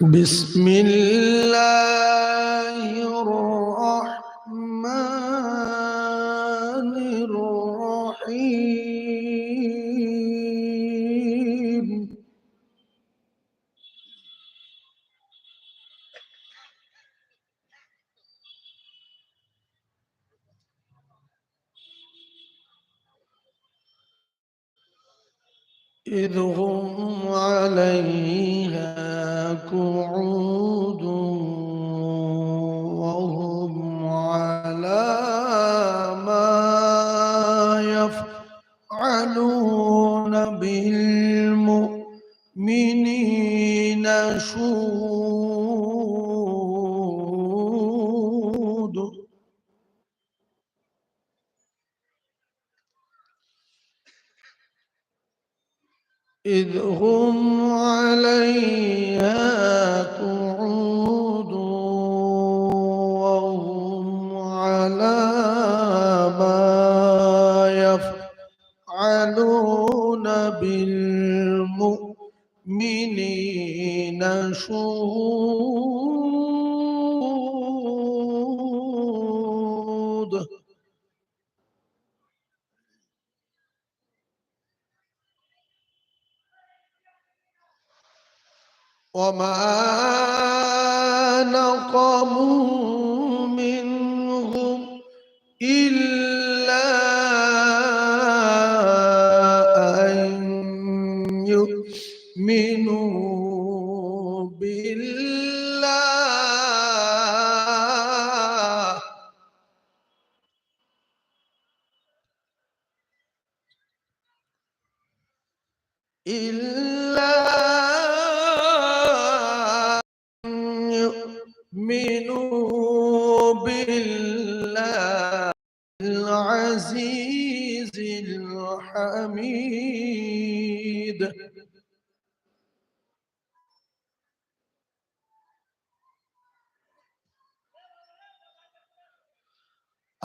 بسم الله الرحمن إذ هم عليها قعود وهم على ما يفعلون بالمؤمنين شهود. يؤمنوا بالله. إلا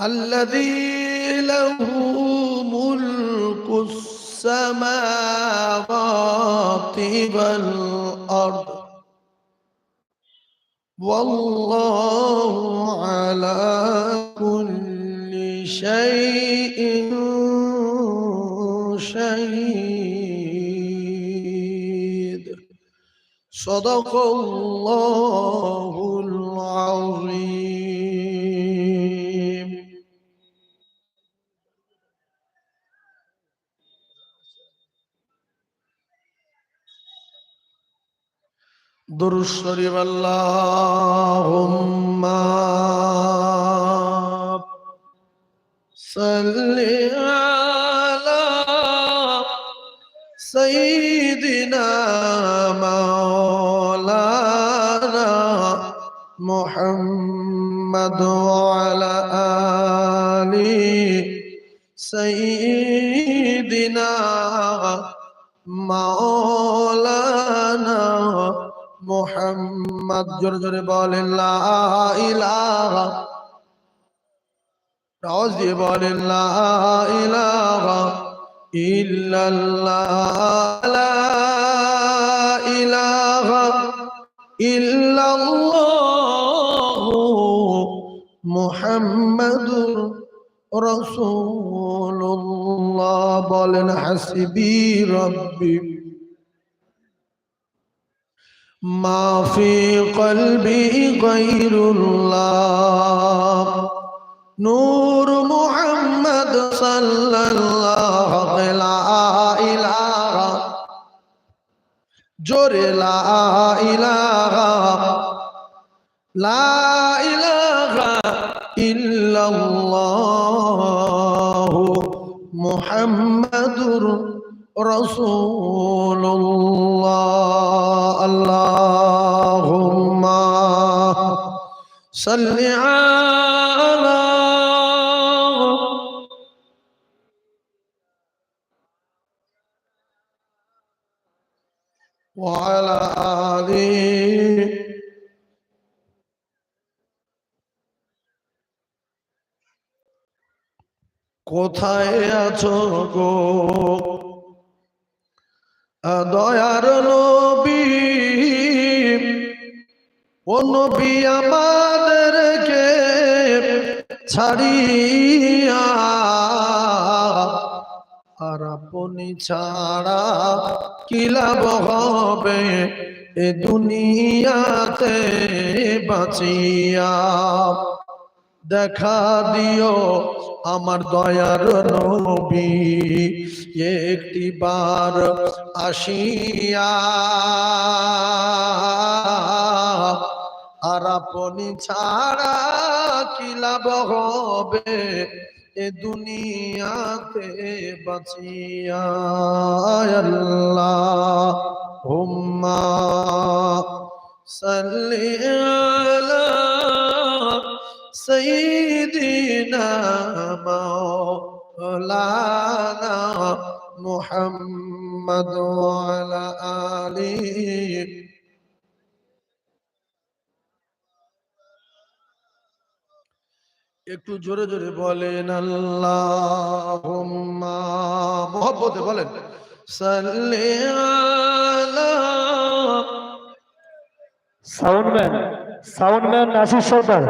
الذي له ملك السماوات والأرض. والله على كل شيء شهيد. صدق الله العظيم. درود شریف اللهم صل على سيدنا مولانا محمد وعلى آل سيدنا مولانا মোহাম্মদ জোরে জোরে বলেন আওয়াজ দিয়ে বলেন মুহাম্মাদুর রাসূলুল্লাহ। বলেন হাসবি রব্বি ما في قلبي غير الله. نور محمد صلى الله لا إله. جور لا إله. لا إله إلا الله. محمد رسول الله. صل على وعلى آله কোথায় আছো গো দয়ার নবী নবী আমাদেরকে ছাড়িয়া, আর আপনি ছাড়া কি হবে? এ দুনিয়াতে বাঁচিয়া। দেখা দিও আমার দয়ার নবী, একটি বার আসিয়া। আর আপনি ছাড়া কি লাভ হবে? এ দুনিয়াতে বাঁচিয়া আল্লাহ, হুম্মা সাল্লি আলা সাইয়্যিদিনা মাওলানা মুহাম্মদ ওয়া একটু জোরে জোরে বলেন আল্লাহ মোহব্বতে বলেন soundman soundman Nasir Sardar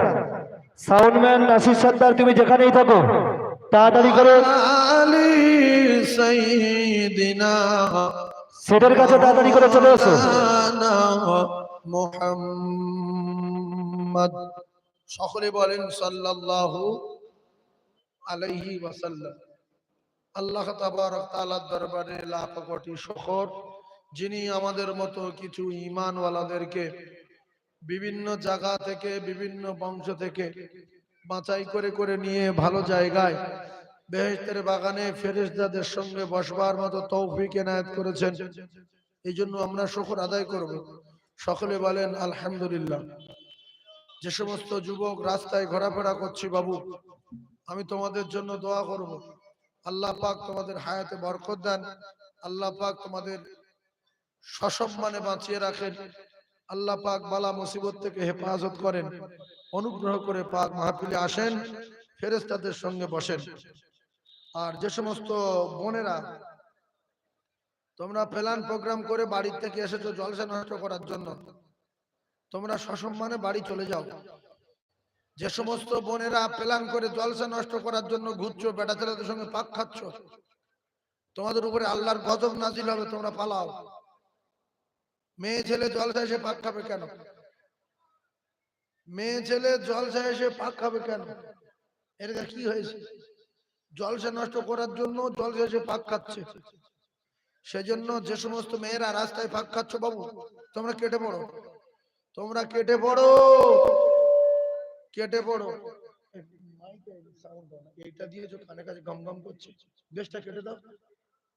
soundman Nasir Sardar তুমি যেখানেই থাকো তাড়াতাড়ি করো। সেটের কাছে তাড়াতাড়ি করে চলে এসো। মোহাম্মদ সকলে বলেন সাল্লাল্লাহু আলাইহি ওয়াসাল্লাম। আল্লাহ তাআলার দরবারে লাখ শুকর। যিনি আমাদের মতো কিছু ইমানওয়ালাদেরকে বিভিন্ন জায়গা থেকে, বিভিন্ন বংশ থেকে বাঁচাই করে করে নিয়ে ভালো জায়গায় বেহেশতের বাগানে ফেরেশতাদের সঙ্গে বসবার মতো তৌফিক এনায়েত করেছেন। এই জন্য আমরা শখর আদায় করব। সকলে বলেন, আলহামদুলিল্লাহ। যে সমস্ত যুবক রাস্তায় ঘোরাফেরা করছি বাবু, আমি তোমাদের জন্য দোয়া করব। আল্লাহ পাক তোমাদের হায়াতে বরকত দেন। আল্লাহ পাক তোমাদের সসম্মানে বাঁচিয়ে রাখেন। আল্লাহ পাক বালা মুসিবত থেকে হেফাজত করেন। অনুগ্রহ করে পাক মাহফিলে আসেন, ফেরেশতাদের সঙ্গে বসেন। আর যে সমস্ত বোনেরা, তোমরা প্ল্যান প্রোগ্রাম করে বাড়ি থেকে এসেছ জলসা নষ্ট করার জন্য। তোমরা সসম্মানে বাড়ি চলে যাও। যে সমস্ত বোনেরা প্ল্যান করে জলসা নষ্ট করার জন্য ঘুরছো, বেটা ছেলেদের সঙ্গে পাক খাচ্ছ, তোমাদের উপরে আল্লাহর গজব নাজিল হবে, তোমরা পালাও। মেয়ে ছেলে জলসা এসে পাক খাবে কেন? মেয়ে ছেলে জলসা এসে পাক খাবে কেন? এর কি হয়েছে? জলসা নষ্ট করার জন্য জলসা এসে পাক খাচ্ছে। সেজন্য যে সমস্ত মেয়েরা রাস্তায় পাক খাচ্ছ বাবু, তোমরা কেটে পড়ো। তোমরা কেটে পড়ো। কেটে পড়ো। এইটা দিয়েছ, কানে কাছে গম গম করছে। বেশটা কেটে দাও।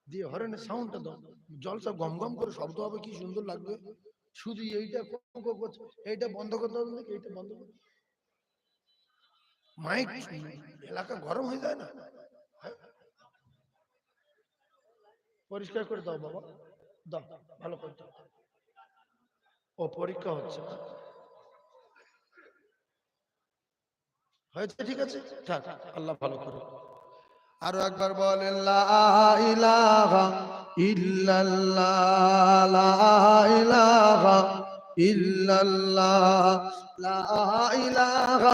দিয়ে হরেনের সাউন্ডটা দাও। জল সব গম গম করে শব্দ হবে, কি সুন্দর লাগবে। শুধু এইটা করছে। এইটা বন্ধ করতে হবে এইটা বন্ধ করতে মাইক এলাকা গরম হয়ে যায় না? হ্যাঁ? পরিষ্কার করে দাও বাবা। দাও, ভালো করে দাও। ও পরীক্ষা হচ্ছে। হয়েছে ঠিক আছে? থাক, আল্লাহ ভালো করে আরও একবার বলেন ইলাহা ইল্লাল্লাহ ইলাহা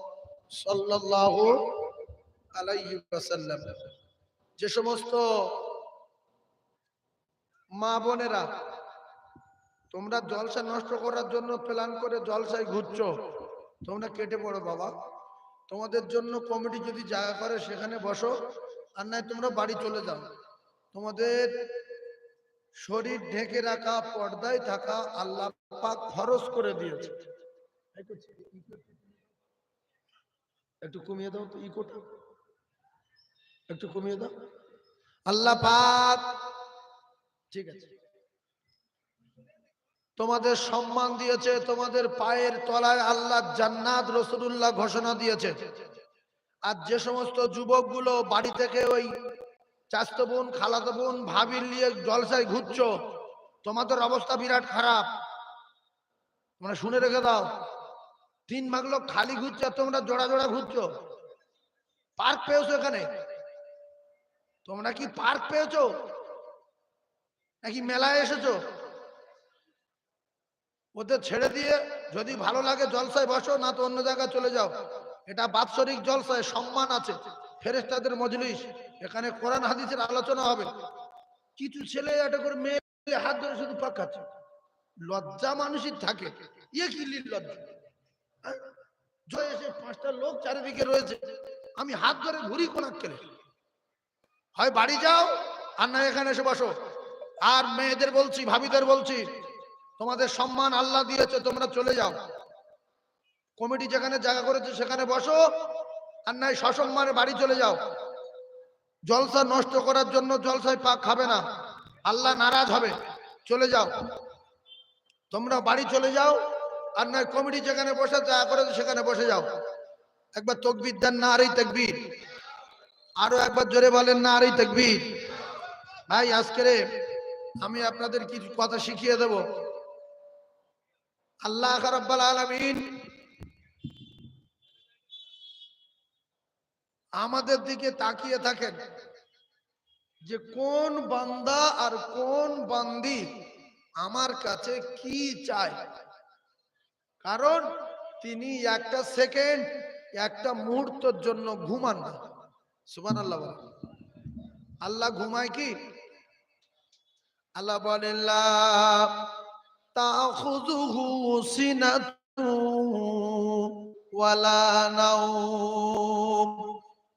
যে সমস্ত মা বোনেরা, তোমরা জলসা নষ্ট করার জন্য প্ল্যান করে জলসায় ঘুরছো, তোমরা কেটে পড়ো বাবা। তোমাদের জন্য কমিটি যদি জায়গা করে, সেখানে বসো, আর নাই তোমরা বাড়ি চলে যাও। তোমাদের শরীর ঢেকে রাখা, পর্দায় থাকা আল্লাহ পাক খরচ করে দিয়েছে। একটু কমিয়ে দাও তো ইকোটা। একটু কমিয়ে দাও। আল্লাহ পাক। ঠিক আছে। তোমাদের সম্মান দিয়েছে তোমাদের পায়ের তলায় আল্লাহ জান্নাত রসুল্লাহ ঘোষণা দিয়েছে। আর যে সমস্ত যুবকগুলো বাড়ি থেকে ওই চাস্তো বোন খালাতো বোন ভাবির নিয়ে জলসায় ঘুরছো তোমাদের অবস্থা বিরাট খারাপ। মানে শুনে রেখে দাও। তিন ভাগ লোক খালি ঘুরছে তোমরা জোড়া জোড়া ঘুরছো। পার্ক পেয়েছ এখানে? তোমরা কি পার্ক পেয়েছ? নাকি মেলায় এসেছ? ওদের ছেড়ে দিয়ে যদি ভালো লাগে জলসায় বসো, না তো অন্য জায়গায় চলে যাও। এটা বাৎসরিক জলসায় সম্মান আছে। ফেরেস্তাদের মজলিস। এখানে কোরআন, হাদিসের আলোচনা হবে। কিছু ছেলে এটা করে মেয়ে, হাত ধরে শুধু পাকাচ্ছে লজ্জা মানুষই থাকে। ইয়ে কি লজ্জা? জয় এসে পাঁচটা লোক চারিদিকে রয়েছে। আমি হাত ধরে ঘুরি কোন কেলে হয় বাড়ি যাও, আর না এখানে এসে বসো। আর মেয়েদের বলছি, ভাবিদের বলছি, তোমাদের সম্মান আল্লাহ দিয়েছে, তোমরা চলে যাও। কমিটি যেখানে জায়গা করেছে, সেখানে বসো, আর নাই সসম্মানে বাড়ি চলে যাও। জলসা নষ্ট করার জন্য জলসায় পাক খাবে না। আল্লাহ নারাজ হবে। চলে যাও। তোমরা বাড়ি চলে যাও আর নয়, কমিটি যেখানে বসে জায়গা করেছে সেখানে বসে যাও। একবার তকবির দেন না আরই তকবির। আরও একবার জোরে বলেন না আরই তকবির। ভাই, আজকে আমি আপনাদের কিছু কথা শিখিয়ে দেব। আল্লাহ রাব্বাল আলামিন আমাদের দিকে তাকিয়ে থাকেন যে কোন বান্দা আর কোন বান্দি আমার কাছে কি চায়। কারণ তিনি একটা সেকেন্ড, একটা মুহূর্তের জন্য ঘুমান না। সুমান আল্লাহ বলেন। আল্লাহ ঘুমায় কি? আল্লাহ বলেন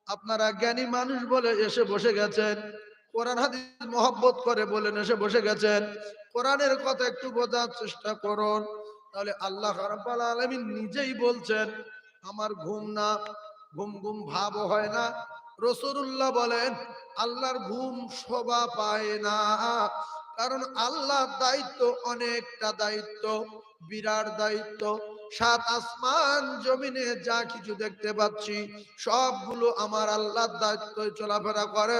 আপনারা জ্ঞানী মানুষ বলে এসে বসে গেছেন। কোরআন হাদিস মহব্বত করে বলেন এসে বসে গেছেন। কোরআনের কথা একটু বোঝার চেষ্টা করুন। তাহলে আল্লাহ রাব্বাল আলামিন নিজেই বলছেন, আমার ঘুম না, ঘুম ঘুম ভাব হয় না। রসুল্লাহ বলেন, আল্লাহর ঘুম শোভা পায় না। কারণ আল্লাহর দায়িত্ব অনেকটা দায়িত্ব, বিরাট দায়িত্ব। সাত আসমান জমিনে যা কিছু দেখতে পাচ্ছি, সবগুলো আমার আল্লাহর দায়িত্ব চলাফেরা করে।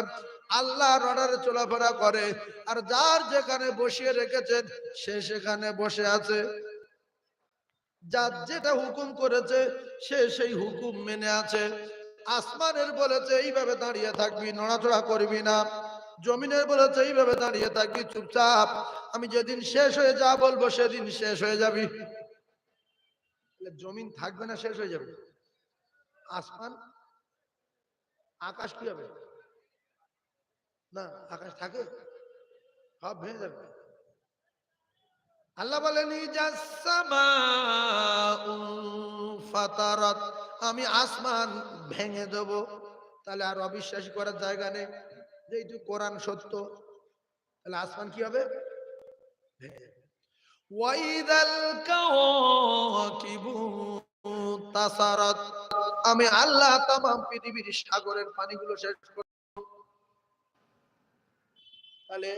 আল্লাহর অর্ডারে চলাফেরা করে। আর যার যেখানে বসিয়ে রেখেছেন, সে সেখানে বসে আছে। যার যেটা হুকুম করেছে, সে সেই হুকুম মেনে আছে। আসমানের বলেছে, এইভাবে দাঁড়িয়ে থাকবি, নড়াচড়া করবি না। জমিনের বলেছে, এইভাবে দাঁড়িয়ে থাকবি, চুপচাপ। আমি যেদিন শেষ হয়ে যা বলব, সেদিন শেষ হয়ে যাবি। জমিন থাকবে না, শেষ হয়ে যাবে। আসমান, আকাশ কি হবে? না, আকাশ থাকে, সব ভেঙে যাবে। আল্লাহ বলেন আমি আসমান ভেঙে দেব। তাহলে আর অবিশ্বাসী করার জায়গা নেই, যেহেতু কোরআন সত্য। তাহলে আসমান কি হবে? আমি আল্লাহ তামাম পৃথিবীর সাগরের পানিগুলো শেষ করব। তাহলে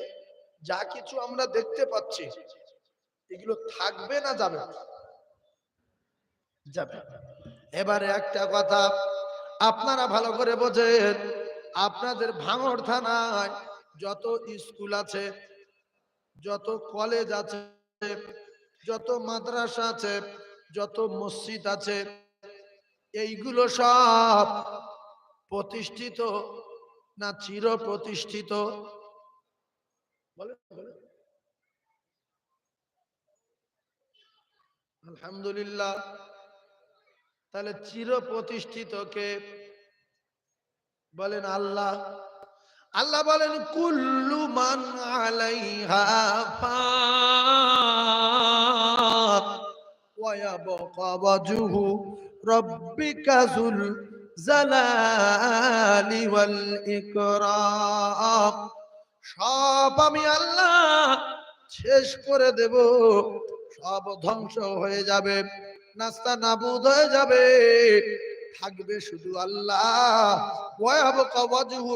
যা কিছু আমরা দেখতে পাচ্ছি এগুলো থাকবে না যাবে যাবে এবারে একটা কথা, আপনারা ভালো করে বোঝেন, আপনাদের ভাঙড় থানায় যত স্কুল আছে, যত কলেজ আছে, যত মাদ্রাসা আছে, যত মসজিদ আছে, এইগুলো সব প্রতিষ্ঠিত না চির প্রতিষ্ঠিত বলে আলহামদুলিল্লাহ। তাহলে চির প্রতিষ্ঠিত কে? বলেন আল্লাহ। আল্লাহ বলেন, কুল্লু মান আলাইহা ফান ওয়া ইয়াবকা ওয়াজহু রাব্বিকা যুল জালালি ওয়াল ইকরাম। সব আমি আল্লাহ শেষ করে দেব। সব ধ্বংস হয়ে যাবে, নাস্তা নাবুদ হয়ে যাবে। থাকবে শুধু আল্লাহ। ওয়াবকা ওয়াজহু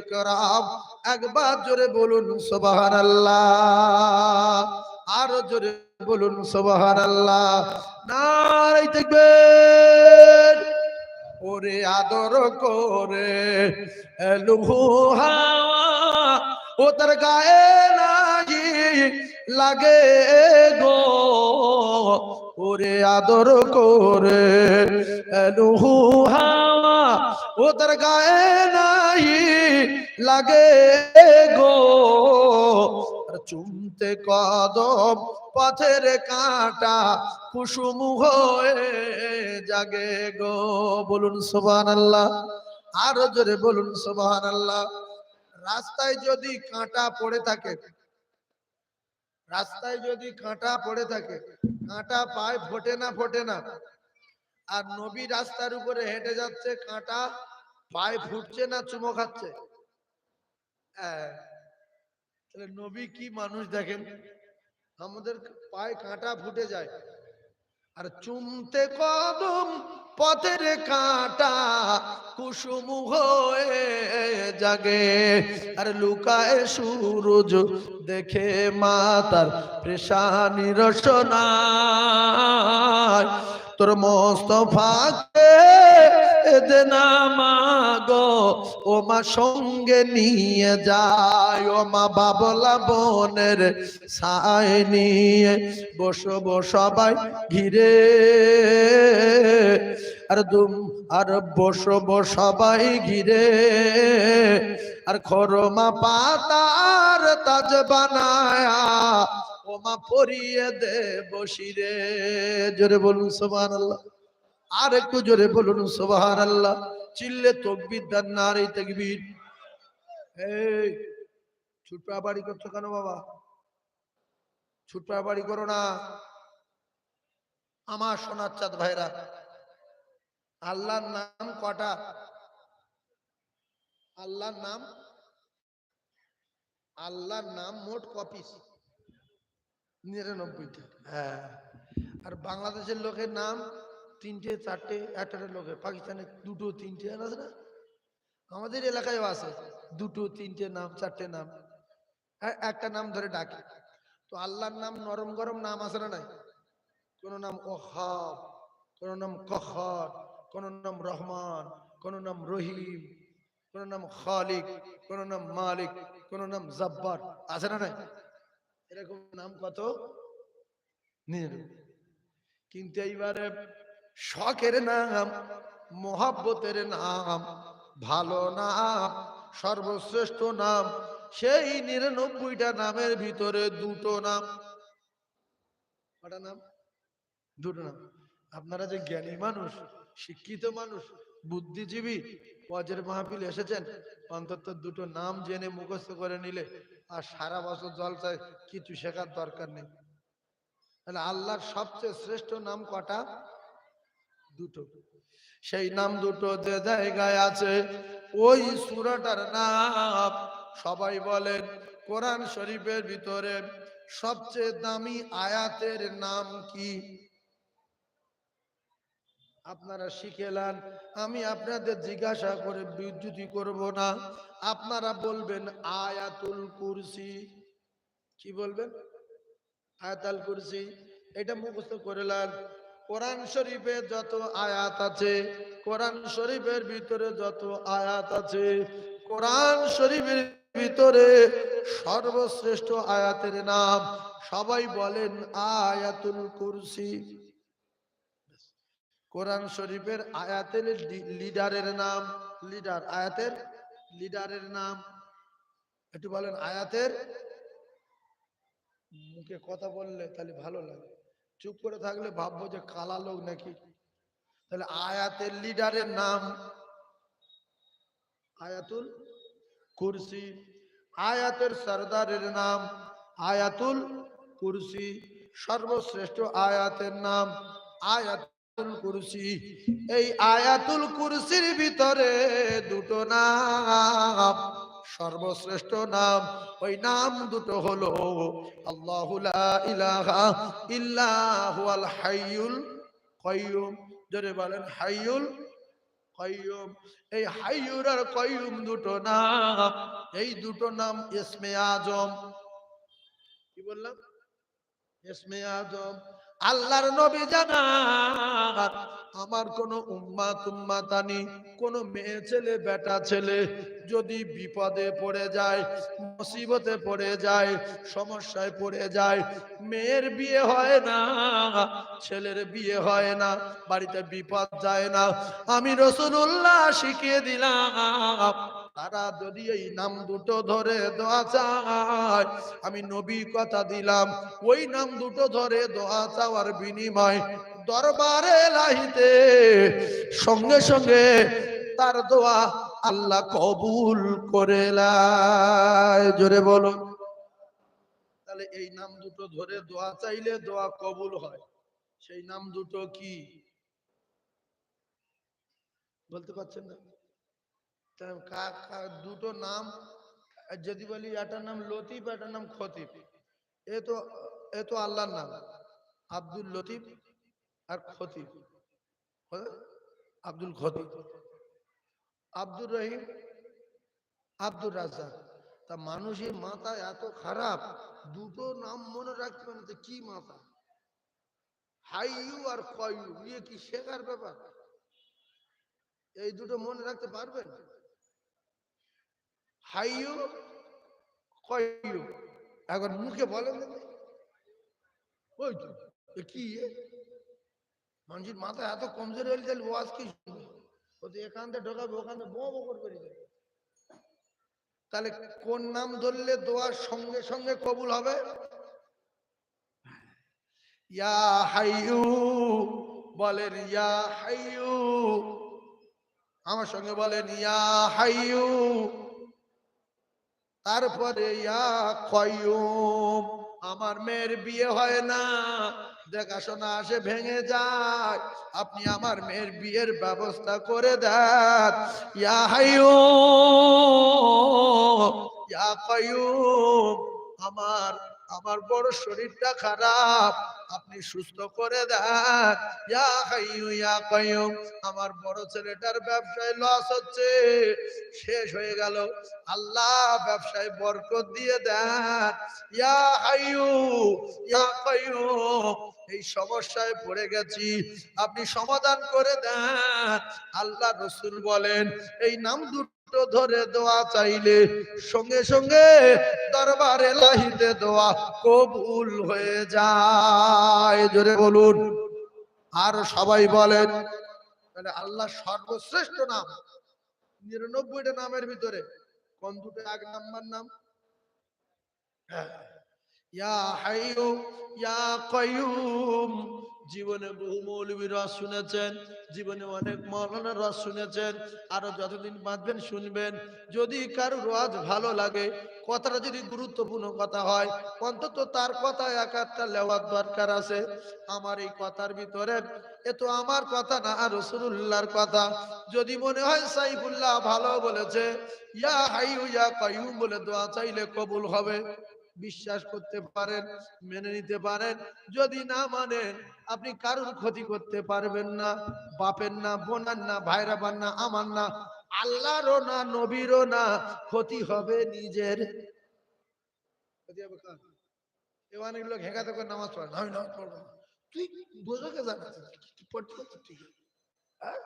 ইকরাম। একবার জোরে বলুন সোবাহান আল্লাহ আরও জোরে বলুন সোবাহান আল্লাহ নাই দেখবেন ওরে আদর করে এলুহু হাওয়া ও তার গায়ে লাগি লাগে গো। ওরে আদর করে এলুহু হাওয়া। ও তার গায়ে নাই লাগে গো। চুমতে কদম পথের কাঁটা কুসুম হয়ে জাগে গো। বলুন সোবান আল্লাহ আরও জোরে বলুন সোবান আল্লাহ রাস্তায় যদি কাঁটা পড়ে থাকে, রাস্তায় যদি কাঁটা পড়ে থাকে, কাঁটা পায় ফোটে না ফোটে না। আর নবী রাস্তার উপরে হেঁটে যাচ্ছে, কাঁটা পায়ে ফুটছে না, চুমো খাচ্ছে। হ্যাঁ। নবী কি মানুষ দেখেন? আমাদের পায়ে কাঁটা ফুটে যায়। আর চুমতে কদম পথের কাঁটা কুসুম হয়ে জাগে। আর লুকায় সূরজ দেখে মাতার পেশানি রসনা তোর মোস্তফাকে দেনা মাগো ও মা সঙ্গে নিয়ে যায়, ও মা বাবলা বনের সায় নিয়ে বসো সবাই ঘিরে। আর দুম, আর বসো সবাই ঘিরে। আর খরমা পাতার তাজ বানায়া, ও মা পরিয়ে দে বসিরে জোরে বলুন সোমান আল্লাহ আর একটু জোরে বলুন সোবাহান আল্লাহ চিল্লে তকবির দান তকবির। এই, ছুটপা বাড়ি করছ কেন বাবা? ছুটপা বাড়ি করো না। আমার সোনার চাঁদ ভাইরা, আল্লাহর নাম কটা? আল্লাহর নাম? আল্লাহর নাম মোট কপিস নিরানব্বইটা। হ্যাঁ। আর বাংলাদেশের লোকের নাম? তিনটে, চারটে একটা লোকের পাকিস্তানের দুটো, তিনটে আছে না? আমাদের এলাকায়ও আছে। দুটো, তিনটে নাম, চারটে নাম। একটা নাম ধরে ডাকে। তো আল্লাহর নাম নরম গরম নাম আছে না নাই? কোন নাম ওহাব কোন নাম কখর, কোন নাম রহমান, কোন নাম রহিম, কোন নাম খালিক, কোন নাম মালিক, কোন নাম জব্বার আছে না নাই? এরকম নাম কত? নিরানব্বই। কিন্তু এইবারে শখের নাম, মোহাব্বতের নাম, ভালো নাম, সর্বশ্রেষ্ঠ নাম, সেই নিরানব্বইটা নামের ভিতরে দুটো নাম। কটা নাম? দুটো নাম। আপনারা যে জ্ঞানী মানুষ, শিক্ষিত মানুষ, বুদ্ধিজীবী, ওয়াজের মাহফিল এসেছেন, অন্তত দুটো নাম জেনে মুখস্থ করে নিলে আর সারা বছর জলসায় কিছু শেখার দরকার নেই। তাহলে আল্লাহর সবচেয়ে শ্রেষ্ঠ নাম কটা? দুটো। সেই নাম দুটো যে জায়গায় আছে, ওই সুরাটার নাম সবাই বলেন কোরআন শরীফের ভিতরে সবচেয়ে দামি আয়াতের নাম কি? আপনারা শিখেলান আমি আপনাদের জিজ্ঞাসা করে বিদ্যুতি করব না। আপনারা বলবেন আয়াতুল কুরসি। কি বলবেন? আয়াতাল কুরসি। এটা মুখস্থ করলেন কোরআন শরীফে যত আয়াত আছে, কোরআন শরীফের ভিতরে যত আয়াত আছে, কোরআন শরীফের ভিতরে সর্বশ্রেষ্ঠ আয়াতের নাম সবাই বলেন আয়াতুল কুরসি। কোরআন শরীফের আয়াতের লিডারের নাম, লিডার, আয়াতের লিডারের নাম, একটু বলেন আয়াতের। মুখে কথা বললে তাহলে ভালো লাগে। চুপ করে থাকলে ভাববো যে কালা লোক নাকি। তাহলে আয়াতের লিডারের নাম আয়াতুল কুরসি। আয়াতের সর্দারের নাম আয়াতুল কুরসি। সর্বশ্রেষ্ঠ আয়াতের নাম আয়াতুল কুরসি। এই আয়াতুল কুরসির ভিতরে দুটো নাম। সর্বশ্রেষ্ঠ নাম, ওই নাম দুটো হলো আল্লাহু লা ইলাহা ইল্লা হুয়াল হাইয়ুল কাইয়ুম। জোরে বলেন, হাইয়ুল কয়ুম এই হাইয়ুর আর কয়ুম দুটো নাম এই দুটো নাম ইসমে আজম। কি বললাম? ইসমে আজম। আল্লাহর নবী জানান, আমার কোন উম্মা তুম্মাতানি কোন মেয়ে ছেলে, বেটা ছেলে যদি বিপদে পড়ে যায়, মুসিবতে পড়ে যায়, সমস্যায় পড়ে যায়, মেয়ের বিয়ে হয় না, ছেলের বিয়ে হয় না, বাড়িতে বিপদ যায় না, আমি রসুল্লাহ শিখিয়ে দিলাম তারা যদি এই নাম দুটো ধরে দোয়া চায় আমি নবী কথা দিলাম, ওই নাম দুটো ধরে দোয়া চাওয়ার বিনিময় দরবারে লাহিতে সঙ্গে সঙ্গে তার দোয়া আল্লাহ কবুল করে। জোরে বলো। তাহলে এই নাম দুটো ধরে দোয়া চাইলে দোয়া কবুল হয়। সেই নাম দুটো কি? বলতে পারছেন না? দুটো নাম, যদি বলি এটার নাম লতিফ এটার নাম খতিফ এ তো এ তো আল্লাহর নাম। আব্দুল লতিফ আর খতিফ হ্যাঁ? আব্দুল খতিফ আব্দুর রহিম, আব্দুর রাজা তা মানুষের মাথা এত খারাপ, দুটো নাম মনে রাখতে পারে তো কি মাথা? হাইয়ু আর কয়ু ইয়ে কি শেখার ব্যাপার? এই দুটো মনে রাখতে পারবেন? হাইয়ু কয়ু এখন মুখে বলেন ওই কি? মানুষের মাথা এত কমজোরি হলে তাহলে ওয়াজ কি ও তো এখান থেকে ঢোকাবে, ওখান থেকে বো করে দেবে। তাহলে কোন নাম ধরলে দোয়ার সঙ্গে সঙ্গে কবুল হবে? ইয়া হাইয়ু বলেন, ইয়া হাইয়ু। আমার সঙ্গে বলেন, ইয়া হাইয়ু। তারপরে আমার মেয়ের বিয়ে হয় না। দেখাশোনা আসে, ভেঙে যায়। আপনি আমার মেয়ের বিয়ের ব্যবস্থা করে দেন। ইয়া ইয়া আমার আমার বড় শরীরটা খারাপ। আপনি সুস্থ করে দেন। আমার বড় ছেলেটার ব্যবসায় লস হচ্ছে। শেষ হয়ে গেল। আল্লাহ ব্যবসায় বরকত দিয়ে দেন। এই সমস্যায় পড়ে গেছি। আপনি সমাধান করে দেন। আল্লাহ রসুল বলেন, এই নাম দুটো ধরে দোয়া চাইলে, সঙ্গে সঙ্গে দরবারে লাহিতে দোয়া কবুল হয়ে যায়। জোরে বলুন। আর সবাই বলেন, তাহলে আল্লাহ সর্বশ্রেষ্ঠ নাম, নিরানব্বইটা নামের ভিতরে, কোন দুটো এক নাম্বার নাম? হ্যাঁ। ইয়া হাইয়ু ইয়া কাইয়ুম জীবনে বহু মৌলবী রস শুনেছেন, জীবনে অনেক মৌলানা রস শুনেছেন, আরও যতদিন বাঁধবেন শুনবেন। যদি কারও রোয়াজ ভালো লাগে, কথাটা যদি গুরুত্বপূর্ণ কথা হয়, অন্তত তার কথা এক একটা লেওয়ার দরকার আছে। আমার এই কথার ভিতরে এ তো আমার কথা না, আর রসুল্লাহর কথা। যদি মনে হয় সাইফুল্লাহ ভালো বলেছে, ইয়া হাইয়ু ইয়া কাইয়ুম বলে দোয়া চাইলে কবুল হবে। বিশ্বাস করতে পারেন মেনে নিতে পারেন। যদি না মানেন আপনি কারোর ক্ষতি করতে পারবেন না। বাপের না বোনার না ভাইরা বান না আমার না আল্লাহরও না নবীরও না ক্ষতি হবে নিজের। ক্ষতি হবে কার? এ অনেক লোক হেঁকাতে করে নামাজ পড়ে না, তুই বোঝাকে জানাস পড়তে পারছিস ঠিক হ্যাঁ?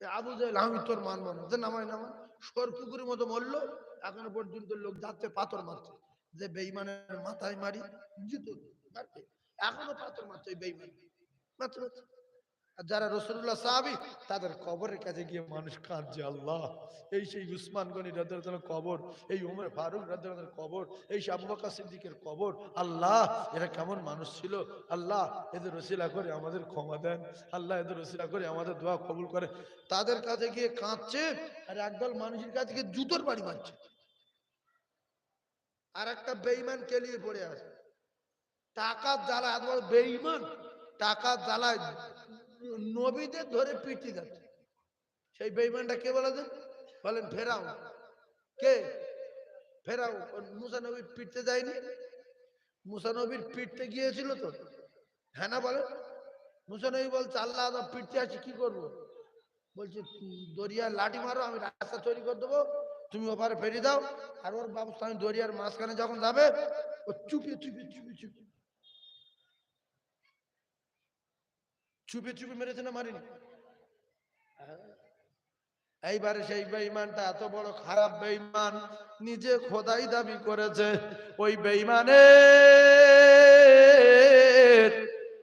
আবু জাহেল আমি তোর মানবো। না যে নামাই মতো মরলো এখনও পর্যন্ত লোক যাচ্ছে পাথর মারছে। যে বেইমানের মাথায় মারি জুতো মারবে এখনও পাথর মারছে ওই বেইমান মাত্র। আর যারা রসুল্লাহ সাহাবি, তাদের কবরের কাছে গিয়ে মানুষ কাঁদছে, আল্লাহ, এই সেই উসমান গনি রাদের কবর, এই উমর ফারুক রাদের কবর, এই বকর সিদ্দিকের কবর, আল্লাহ, এরা কেমন মানুষ ছিল। আল্লাহ, এদের রসিলা করে আমাদের ক্ষমা দেন। আল্লাহ, এদের রসিলা করে আমাদের দোয়া কবুল করে। তাদের কাছে গিয়ে কাঁদছে আর একদল মানুষের কাছে গিয়ে জুতোর বাড়ি মারছে। আর একটা বেইমান কেলিয়ে পড়ে আছে? টাকার জ্বালা এত বেইমান টাকার জ্বালায় নবীদের ধরে পিটি যাচ্ছে। সেই বেইমানটা কে বলে দেন? বলেন ফেরাও কে? ফেরাও মুসা নবী পিটতে যায়নি? মুসা নবীর পিটতে গিয়েছিল তো? হ্যাঁ না বলেন? মুসা নবী বলছে আল্লাহ পিটতে আছি কি করব? বলছে "উম, দরিয়ার লাঠি মারো আমি রাস্তা তৈরি করে দেবো তুমি ওপারে ফেরি দাও, আর ওর ব্যবস্থা আমি দরিয়ার মাঝখানে যখন যাবে, ও চুপি চুপি চুপি চুপি চুপি চুপি মেরেছে না মারিনি এইবারে সেই বেঈমানটা এত বড় খারাপ বেঈমান, নিজে খোদাই দাবি করেছে, ওই বেঈমানে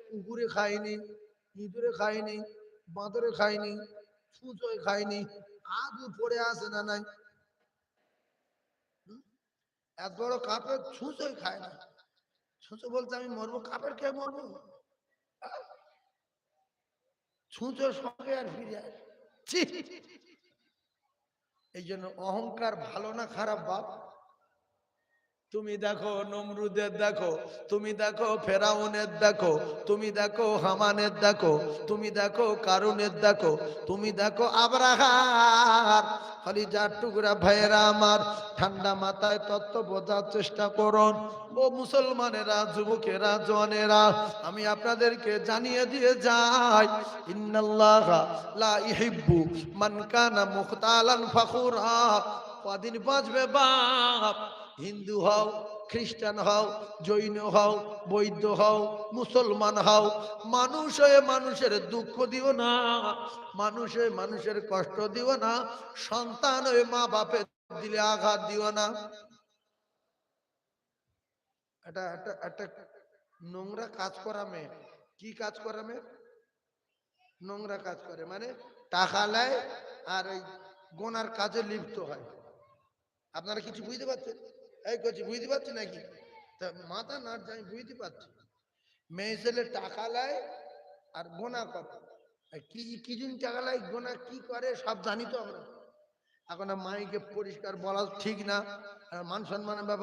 কুকুরে খায়নি, ইঁদুরে খায়নি, বাঁদরে খায়নি ছুঁচোয় খায়নি আজও পড়ে আসে না নাই? এত বড় কাপের ছুঁচোই খায় না। ছুঁচো বলতে আমি মরবো কাপের কে মরবো? ছুঁচোর সঙ্গে আর ফিরে যায় এই জন্য অহংকার ভালো না খারাপ বাপ। তুমি দেখো নমরুদের দেখো, তুমি দেখো ফেরাউনের দেখো, তুমি দেখো হামানের দেখো, তুমি দেখো কারুনের দেখো, তুমি দেখো আবরাহার খালি যার টুকরা ভাইয়েরা আমার, ঠান্ডা মাথায় তত্ত্ব বোঝার চেষ্টা করুন। ও মুসলমানেরা, যুবকেরা জনেরা আমি আপনাদেরকে জানিয়ে দিয়ে যাই। ইন্নাল্লাহ লা মুখতালান ফাখুরা। কদিন বাঁচবে বাপ? হিন্দু হও, খ্রিস্টান হও, জৈন হও, বৈদ্য হও, মুসলমান হও, মানুষ হয়ে মানুষের দুঃখ দিও না, মানুষ হয়ে মানুষের কষ্ট দিও না, সন্তান হয়ে মা বাপের দিলে আঘাত দিও না। এটা একটা একটা নোংরা কাজ করা মেয়ে। কি কাজ করা মেয়ে? নোংরা কাজ করে মানে টাকা নেয় আর ওই গোনার কাজে লিপ্ত হয়। আপনারা কিছু বুঝতে পারছেন? এই করছি বুঝতে পারছি নাকি? তা মাথা না আমি বুঝতে পারছি। মেয়ে ছেলে টাকা নেয় আর গোনা করে। কি কি টাকা নেয় গোনা কি করে সব জানি তো আমরা এখন মাইকে পরিষ্কার বলা ঠিক না। মান সম্মানের ব্যাপার